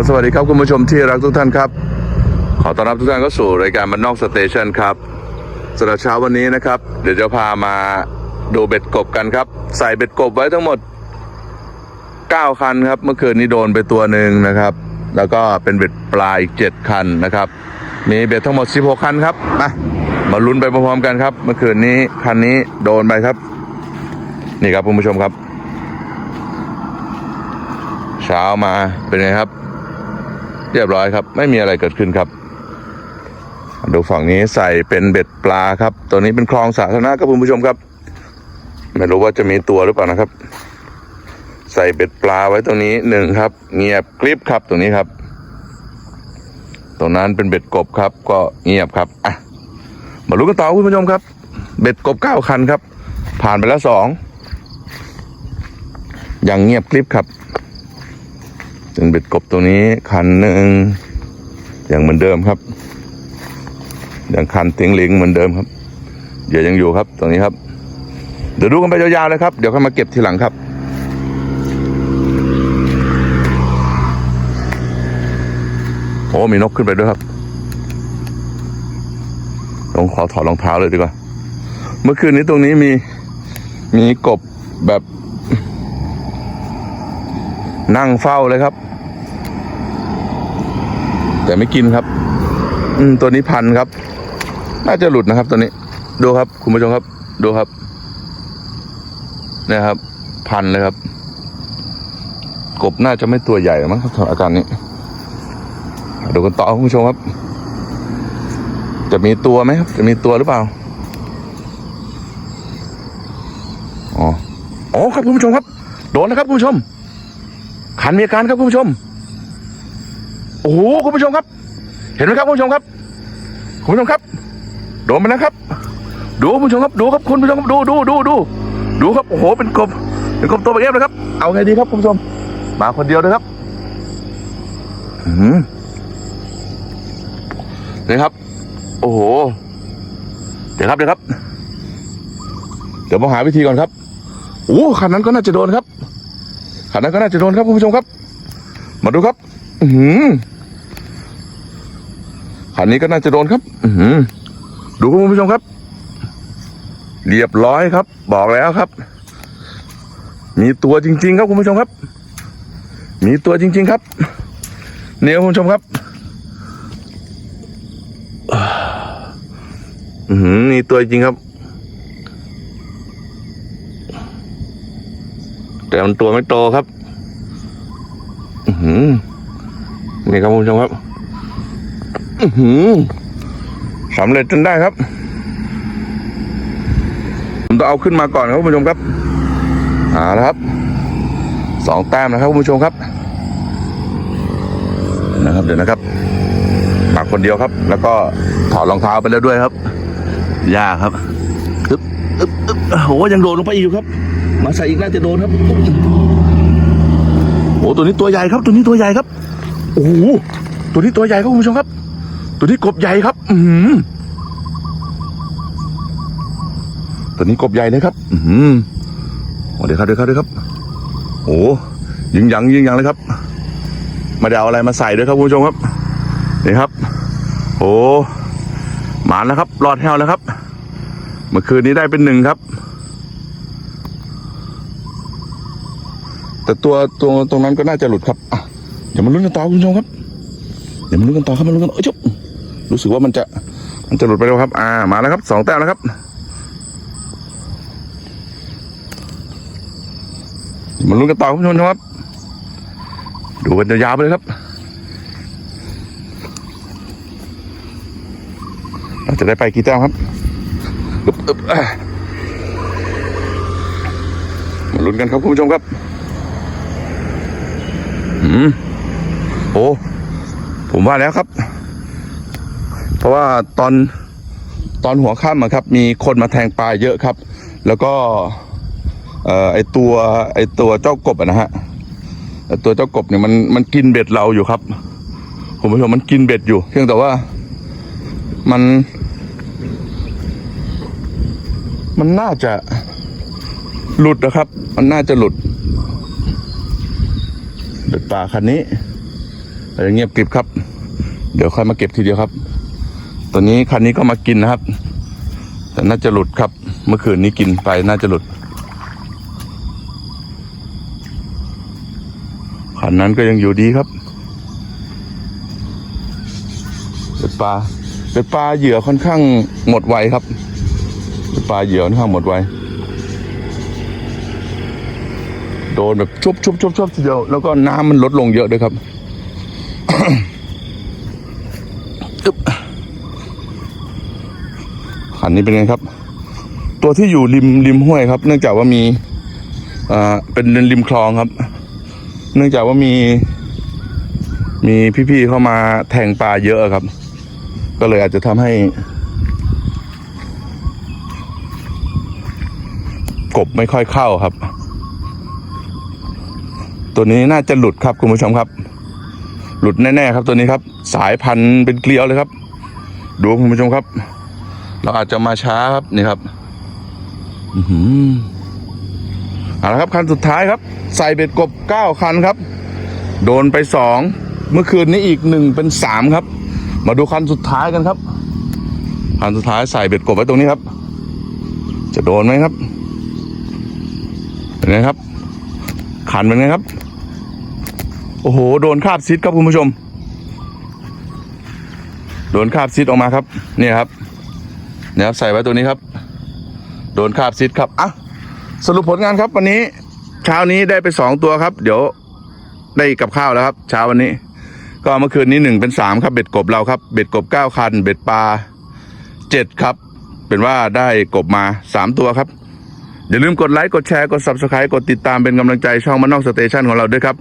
ครับสวัสดีครับคุณผู้ชมที่รักทุกท่านครับ ขอต้อนรับทุกท่านเข้าสู่รายการมันนอกสเตชันครับสำหรับเช้าวันนี้นะครับ เดี๋ยวจะพามาดูเบ็ดกบกันครับ ใส่เบ็ดกบไว้ทั้งหมด 9 คันครับ เมื่อคืนนี้โดนไปตัวหนึ่งนะครับ แล้วก็เป็นเบ็ดปลายอีก7คันนะครับ มีเบ็ดทั้งหมด 16 คันครับมามาลุ้นไปพร้อมๆกันครับ เมื่อคืนนี้คันนี้โดนไปครับ นี่ครับคุณผู้ชมครับ เช้ามาเป็นไงครับ เรียบร้อยครับ ไม่มีอะไรเกิดขึ้นครับ ดูฝั่งนี้ใส่เป็นเบ็ดปลาครับ ตัวนี้เป็นคลองสาธารณะครับคุณผู้ชมครับ ไม่รู้ว่าจะมีตัวหรือเปล่านะครับ ใส่เบ็ดปลาไว้ตรงนี้หนึ่งครับ เงียบกริบครับตรงนี้ครับ ตรงนั้นเป็นเบ็ดกบครับ ก็เงียบครับอะมาลุ้นกันต่อคุณผู้ชมครับ เบ็ดกบเก้าคันครับ ผ่านไปแล้วสองยังเงียบกริบครับ เป็นเบ็ดกบตัวนี้คันหนึ่งอย่างเหมือนเดิมครับ อย่างคันติงหลิงเหมือนเดิมครับเดี๋ยวยังอยู่ครับตรงนี้ครับ เดี๋ยวดูกันไปยาวๆเลยครับ เดี๋ยวค่อยมาเก็บทีหลังครับโอ้มีนกขึ้นไปด้วยครับลองขอถอดรองเท้าเลยดีกว่า เมื่อคืนนี้ตรงนี้มีมีกบแบบ นั่งเฝ้าเลยครับ แต่ไม่กินครับ อืมตัวนี้พันครับ น่าจะหลุดนะครับ ตัวนี้ ดูครับ คุณผู้ชมครับ ดูครับเนี่ยครับ พันเลยครับ กบน่าจะไม่ตัวใหญ่มั้งครับสถาการนี้ดูกันต่อคุณผู้ชมครับ จะมีตัวไหมครับ จะมีตัวหรือเปล่าอ๋ออ๋อครับคุณผู้ชมครับ โดนนะครับคุณผู้ชม ขันมีอาการครับคุณผู้ชม โอ้โหคุณผู้ชมครับ เห็นไหมครับคุณผู้ชมครับ คุณผู้ชมครับโดนไปแล้วครับ ดูคุณผู้ชมครับดูครับคุณผู้ชมครับดูดูดูดูดูครับโอ้โหเป็นกบเป็นกบตัวเบเอฟเลยครับ เอาไงดีครับคุณผู้ชม มาคนเดียวเลยครับอืมนี่ครับ โอ้โห เดี๋ยวครับเดี๋ยวครับ เดี๋ยวมาหาวิธีก่อนครับโอ้คันนั้นก็น่าจะโดนครับ ขันนั้นก็น่าจะโดนครับคุณผู้ชมครับ มาดูครับ อืขันนี้ก็น่าจะโดนครับ อืดูครับคุณผู้ชมครับ เรียบร้อยครับ บอกแล้วครับ มีตัวจริง ๆ ครับคุณผู้ชมครับ มีตัวจริง ๆ ครับเนี่ยคุณผู้ชมครับอือหือมีตัวจริงครับ แต่มันตัวไม่โตครับอือหือนี่ครับคุณผู้ชมครับอือหือสำเร็จจนได้ครับ ผมต้องเอาขึ้นมาก่อนครับคุณผู้ชมครับอ่าแล้วครับสองแต้มนะครับคุณผู้ชมครับ นะครับเดี๋ยวนะครับปักคนเดียวครับ แล้วก็ถอดรองเท้าไปแล้วด้วยครับยากครับอึ๊บอึ๊บอึ๊บโอ้โหยังโดนลงไปอีกอยู่ครับ มาใส่อีกน่าจะโดนครับ โอ้ตัวนี้ตัวใหญ่ครับ ตัวนี้ตัวใหญ่ครับ โอ้โหตัวนี้ตัวใหญ่ครับคุณผู้ชมครับ ตัวนี้กบใหญ่ครับ อือหือตัวนี้กบใหญ่เลยครับ อือหือโอ้เดี๋ยวครับเดี๋ยวครับเดี๋ยวครับ โอ้ยิงยังยิงยังเลยครับมาได้เอาอะไรมาใส่ด้วยครับคุณผู้ชมครับนี่ครับ โอ้หมานแล้วครับรอดแห้วแล้วครับ เมื่อคืนนี้ได้เป็นหนึ่งครับ แต่ตัวตัวตรงนั้นก็น่าจะหลุดครับอะเดี๋ยวมาลุ้นกันต่อคุณผู้ชมครับ เดี๋ยวมาลุ้นกันต่อครับมาลุ้นกันเอ้ยจุ๊บรู้สึกว่ามันจะมันจะหลุดไปแล้วครับ อ่ามาแล้วครับสองแต้มแล้วครับมาลุ้นกันต่อคุณผู้ชมครับ ดูกันยาวๆไปเลยครับเราจะได้ไปกี่แต้มครับมาลุ้นกันครับคุณผู้ชมครับ โอ้ผมว่าแล้วครับ เพราะว่าตอนตอนหัวค่ำครับ มีคนมาแทงปลาเยอะครับ แล้วก็ไอตัวไอตัวเจ้ากบอะนะฮะตัวเจ้ากบเนี่ยมันมันกินเบ็ดเราอยู่ครับคุณผู้ชมมันกินเบ็ดอยู่เพียงแต่ว่ามัน มันน่าจะหลุดนะครับ มันน่าจะหลุด เบ็ดปลาคันนี้อาจะเงียบกริบครับ เดี๋ยวค่อยมาเก็บทีเดียวครับตัวนี้คันนี้ก็มากินนะครับ แต่น่าจะหลุดครับ เมื่อคืนนี้กินไปน่าจะหลุด คันนั้นก็ยังอยู่ดีครับเป็ดปลาเป็ดปลาเหยื่อค่อนข้างหมดไวครับเป็ดปลาเหยื่อค่อนข้างหมดไว โดนแบบชุบชุบชุบชุบทีเดียวแล้วก็น้ำมันลดลงเยอะด้วยครับอึ๊บขันนี้เป็นไงครับ ตัวที่อยู่ริมริมห้วยครับ เนื่องจากว่ามีอ่าเป็นริมคลองครับ เนื่องจากว่ามี มีพี่ๆเข้ามาแทงปลาเยอะครับ ก็เลยอาจจะทำให้กบไม่ค่อยเข้าครับ ตัวนี้น่าจะหลุดครับคุณผู้ชมครับ หลุดแน่ๆครับตัวนี้ครับ สายพันธุ์เป็นเกลียวเลยครับ ดูคุณผู้ชมครับ เราอาจจะมาช้าครับนี่ครับอือหือเอาละครับคันสุดท้ายครับ ใส่เบ็ดกบเก้าคันครับ โดนไปสองเมื่อคืนนี้อีกหนึ่งเป็นสามครับ มาดูคันสุดท้ายกันครับคันสุดท้ายใส่เบ็ดกบไว้ตรงนี้ครับ จะโดนไหมครับเป็นไงครับ ขันเป็นไงครับ โอ้โห โดนคาบซิดครับคุณผู้ชม โดนคาบซิดออกมาครับ เนี่ยครับเนี่ยครับ ใส่ไว้ตัวนี้ครับ โดนคาบซิดครับอะสรุปผลงานครับวันนี้ เช้านี้ได้ไปสองตัวครับ เดี๋ยวได้กับข้าวแล้วครับ เช้าวันนี้ ก็เมื่อคืนนี้หนึ่งเป็นสามครับเบ็ดกบเราครับ เบ็ดกบเก้าคัน เบ็ดปลาเจ็ดครับ เป็นว่าได้กบมาสามตัวครับ อย่าลืมกดไลค์กดแชร์กด subscribe กดติดตามเป็นกำลังใจช่องมานนอกสเตชันของเราด้วยครับ